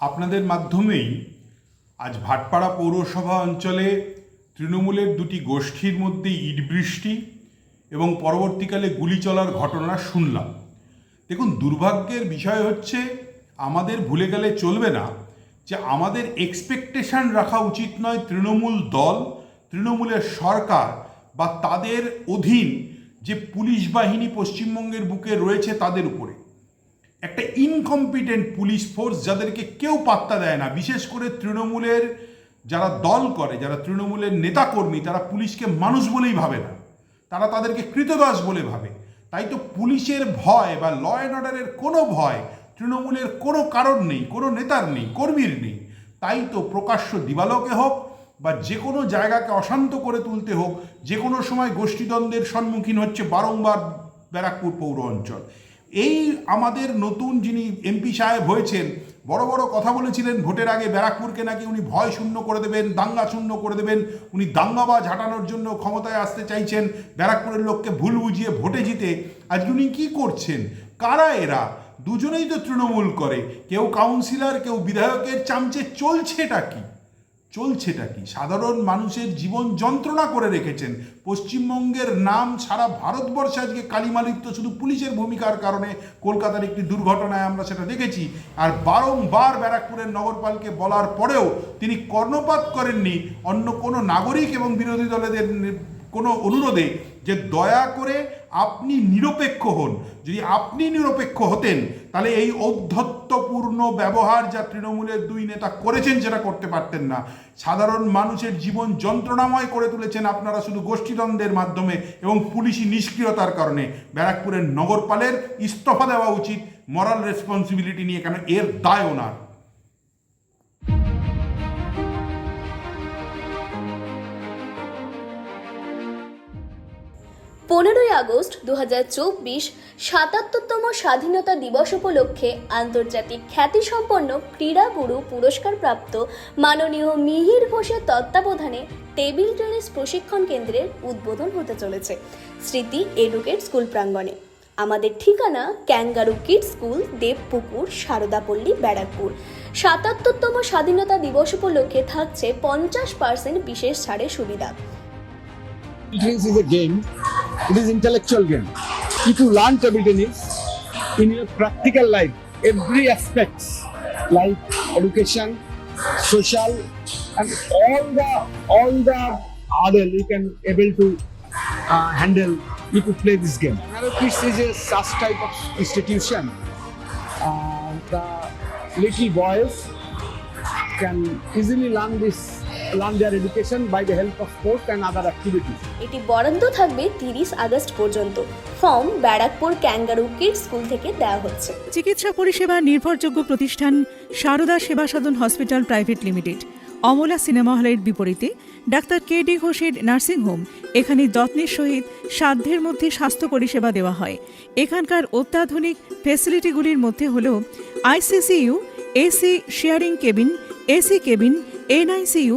আপনাদের মাধ্যমেই আজ ভাটপাড়া পৌরসভা অঞ্চলে তৃণমূলের দুটি গোষ্ঠীর মধ্যে ইট বৃষ্টি এবং পরবর্তীকালে গুলি চলার ঘটনা শুনলাম। দেখুন, দুর্ভাগ্যের বিষয় হচ্ছে, আমাদের ভুলে গেলে চলবে না যে আমাদের এক্সপেকটেশন রাখা উচিত নয় তৃণমূল দল, তৃণমূলের সরকার বা তাদের অধীন যে পুলিশ বাহিনী পশ্চিমবঙ্গের বুকে রয়েছে তাদের উপরে। একটা ইনকম্পিটেন্ট পুলিশ ফোর্স যাদেরকে কেউ পাত্তা দেয় না। বিশেষ করে তৃণমূলের যারা দল করে, যারা তৃণমূলের নেতাকর্মী, তারা পুলিশকে মানুষ বলেই ভাবে না। তারা তাদেরকে কৃতদাস বলে ভাবে। তাই তো পুলিশের ভয় বা ল অ্যান্ড অর্ডারের কোনো ভয় তৃণমূলের কোনো কারণ নেই, কোনো নেতার নেই, কর্মীর নেই। তাই তো প্রকাশ্য দিবালোকে হোক বা যে কোনো জায়গাকে অশান্ত করে তুলতে হোক যে কোনো সময় গোষ্ঠীদ্বন্দ্বের সম্মুখীন হচ্ছে বারংবার ব্যারাকপুর পৌর অঞ্চল। এই আমাদের নতুন যিনি এমপি সাহেব হয়েছেন, বড় বড় কথা বলেছিলেন, ভোটের আগে ব্যারাকপুরকে নাকি উনি ভয় শূন্য করে দেবেন, দাঙ্গা শূন্য করে দেবেন, উনি দাঙ্গাবাজ হাঁটানোর জন্য ক্ষমতায় আসতে চাইছেন, ব্যারাকপুরের লোককে ভুল বুঝিয়ে ভোটে জিতে, আজকে উনি কী করছেন? কারা এরা? দুজনেই তো তৃণমূল করে, কেউ কাউন্সিলর, কেউ বিধায়কের চামচে চলছেটা কি? চলছেটা কি? সাধারণ মানুষের জীবন যন্ত্রণা করে রেখেছেন। পশ্চিমবঙ্গের নাম সারা ভারতবর্ষে আজকে কালিমালিপ্ত, শুধু পুলিশের ভূমিকার কারণে কলকাতার একটি দুর্ঘটনায় আমরা সেটা দেখেছি। আর বারংবার ব্যারাকপুরের নগরপালকে বলার পরেও তিনি কর্ণপাত করেননি। অন্য কোনো নাগরিক এবং বিরোধী দলেদের কোনো অনুরোধে যে দয়া করে আপনি নিরপেক্ষ হন। যদি আপনি নিরপেক্ষ হতেন, তাহলে এই ঔদ্ধত্যপূর্ণ ব্যবহার যা তৃণমূলের দুই নেতা করেছেন সেটা করতে পারতেন না। সাধারণ মানুষের জীবন যন্ত্রণাময় করে তুলেছেন আপনারা শুধু গোষ্ঠীদ্বন্দ্বের মাধ্যমে এবং পুলিশি নিষ্ক্রিয়তার কারণে। ব্যারাকপুরের নগরপালের ইস্তফা দেওয়া উচিত মরাল রেসপন্সিবিলিটি নিয়ে, কেন এর দায় ওনার পনেরোই আগস্ট দু হাজার চব্বিশ সাতাত্তরতম স্বাধীনতা দিবস উপলক্ষে আন্তর্জাতিক খ্যাতিসম্পন্ন ক্রীড়াগুরু পুরস্কারপ্রাপ্ত মাননীয় মিহির ঘোষের তত্ত্বাবধানে টেবিল টেনিস প্রশিক্ষণ কেন্দ্রের উদ্বোধন হতে চলেছে। স্মৃতি এডুকেট স্কুল প্রাঙ্গণে। আমাদের ঠিকানা kangaroo kid school, Debpukur, Saradapalli, Barrackpore. সাতাত্তরতম স্বাধীনতা দিবস উপলক্ষে থাকছে পঞ্চাশ পার্সেন্ট বিশেষ ছাড়ের সুবিধা. It is intellectual game. If you learn table tennis in your practical life, every aspect like education, social, and all the all the other you can able to uh, handle if you play this game. Kids is a such type of institution. Uh, the little boys can easily learn this learn their education by the help of sports and other activities. এটি বরাদ্দ থাকবে তিরিশ August পর্যন্ত। Form Barrackpore kangaroo kid school থেকে দেওয়া হচ্ছে। চিকিৎসা পরিষেবা নির্ভরযোগ্য প্রতিষ্ঠান Sarada Seva Sadan hospital private limited. Amala cinema হলের বিপরীতে ডাক্তার কে ডি ঘোষের নার্সিংহোম এখানে যত্নের সহিত সাধ্যের মধ্যে স্বাস্থ্য পরিষেবা দেওয়া হয়। এখানকার অত্যাধুনিক ফেসিলিটিগুলির মধ্যে হল ICCU AC sharing cabin AC cabin NICU